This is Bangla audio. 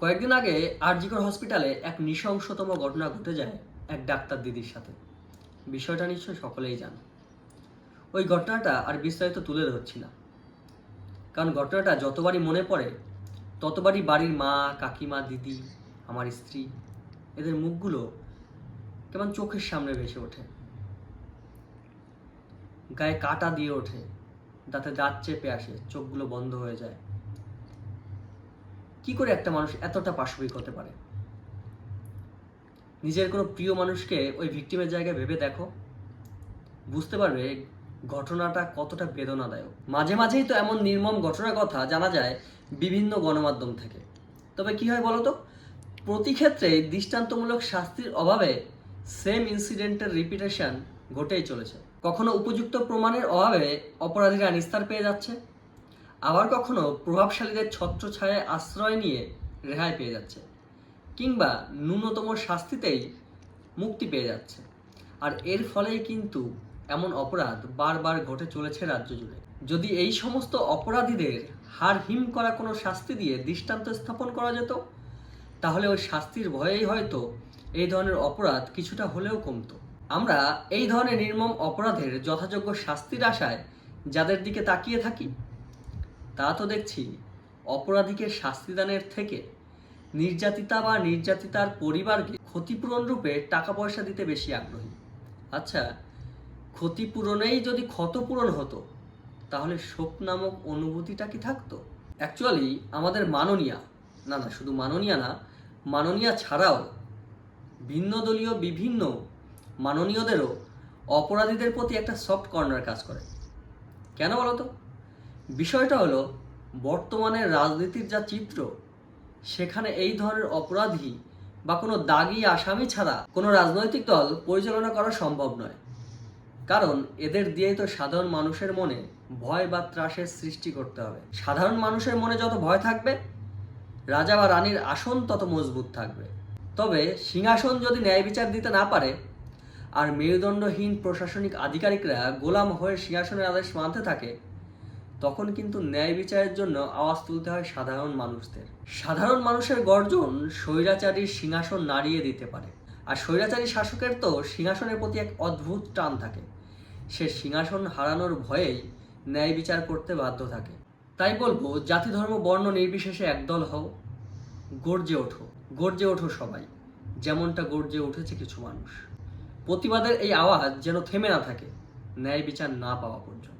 কয়েকদিন আগে আরজিকর হসপিটালে এক নৃশংসতম ঘটনা ঘটে যায় এক ডাক্তার দিদির সাথে। বিষয়টা নিশ্চয় সকলেই জানে। ওই ঘটনাটা আর বিস্তারিত তুলে ধরছি না। কারণ ঘটনাটা যতবারই মনে পড়ে, ততবারই বাড়ির মা, কাকিমা, দিদি, আমার স্ত্রী, এদের মুখগুলো কেমন চোখের সামনে ভেসে ওঠে। গায়ে কাটা দিয়ে ওঠে দাঁতে দাঁত চেপে আসে, চোখগুলো বন্ধ হয়ে যায়। কি করে একটা মানুষ এতটা পাশবিক হতে পারে? নিজের কোনো প্রিয় মানুষকে ওই ভিকটিমের জায়গায় ভেবে দেখো। বুঝতে পারবে ঘটনাটা কতটা বেদনাদায়ক। মাঝে মাঝেই তো এমন নির্মম ঘটনার কথা জানা যায় বিভিন্ন গণমাধ্যম থেকে। তবে কি হয় বলতো? প্রতি ক্ষেত্রে দৃষ্টান্তমূলক শাস্তির অভাবে সেম ইনসিডেন্টের রিপিটেশন ঘটেই চলেছে। কখনো উপযুক্ত প্রমাণের অভাবে অপরাধীরা নিস্তার পেয়ে যাচ্ছে। আবার কখনো প্রভাবশালীদের ছত্রছায়ায় আশ্রয় নিয়ে রেহাই পেয়ে যাচ্ছে, কিংবা ন্যূনতম শাস্তিতেই মুক্তি পেয়ে যাচ্ছে। আর এর ফলেই কিন্তু এমন অপরাধ বারবার ঘটে চলেছে রাজ্য জুড়ে। যদি এই সমস্ত অপরাধীদের হার হিম করা কোনো শাস্তি দিয়ে দৃষ্টান্ত স্থাপন করা যেত, তাহলে ওই শাস্তির ভয়েই হয়তো এই ধরনের অপরাধ কিছুটা হলেও কমতো। আমরা এই ধরনের নির্মম অপরাধের যথাযোগ্য শাস্তির আশায় যাদের দিকে তাকিয়ে থাকি তা তো দেখছি। অপরাধীকে শাস্তিদানের থেকে নির্যাতিতা বা নির্যাতিতার পরিবারকে ক্ষতিপূরণ রূপে টাকা পয়সা দিতে বেশি আগ্রহী। আচ্ছা ক্ষতিপূরণেই যদি ক্ষতপূরণ হতো, তাহলে শোক নামক অনুভূতিটা কি থাকতো? অ্যাকচুয়ালি আমাদের মাননীয়া, না না, শুধু মাননীয়া না, মাননীয়া ছাড়াও ভিন্ন দলীয় বিভিন্ন মাননীয়দেরও অপরাধীদের প্রতি একটা সফট কর্নার কাজ করে। কেন বলো তো? বিষয়টা হলো, বর্তমানে রাজনীতির যা চিত্র, সেখানে এই ধরনের অপরাধী বা কোনো দাগি আসামি ছাড়া কোনো রাজনৈতিক দল পরিচালনা করা সম্ভব নয়। কারণ এদের দিয়েই তো সাধারণ মানুষের মনে ভয় বা ত্রাসের সৃষ্টি করতে হবে। সাধারণ মানুষের মনে যত ভয় থাকবে, রাজা বা রানীর আসন তত মজবুত থাকবে। তবে সিংহাসন যদি ন্যায় বিচার দিতে না পারে, আর মেরুদণ্ডহীন প্রশাসনিক আধিকারিকরা গোলাম হয়ে সিংহাসনের আদেশ মানতে থাকে তখন কিন্তু ন্যায় বিচারের জন্য আওয়াজ তুলতে হয় সাধারণ মানুষদের। সাধারণ মানুষের গর্জন স্বৈরাচারীর সিংহাসন নাড়িয়ে দিতে পারে। আর স্বৈরাচারী শাসকের তো সিংহাসনের প্রতি এক অদ্ভুত টান থাকে। সে সিংহাসন হারানোর ভয়েই ন্যায় বিচার করতে বাধ্য থাকে। তাই বলব, জাতি, ধর্ম, বর্ণ নির্বিশেষে একদল হও, গর্জে ওঠো গর্জে ওঠো সবাই। যেমনটা গর্জে উঠেছে কিছু মানুষ। প্রতিবাদের এই আওয়াজ যেন থেমে না থাকে, ন্যায় বিচার না পাওয়া পর্যন্ত।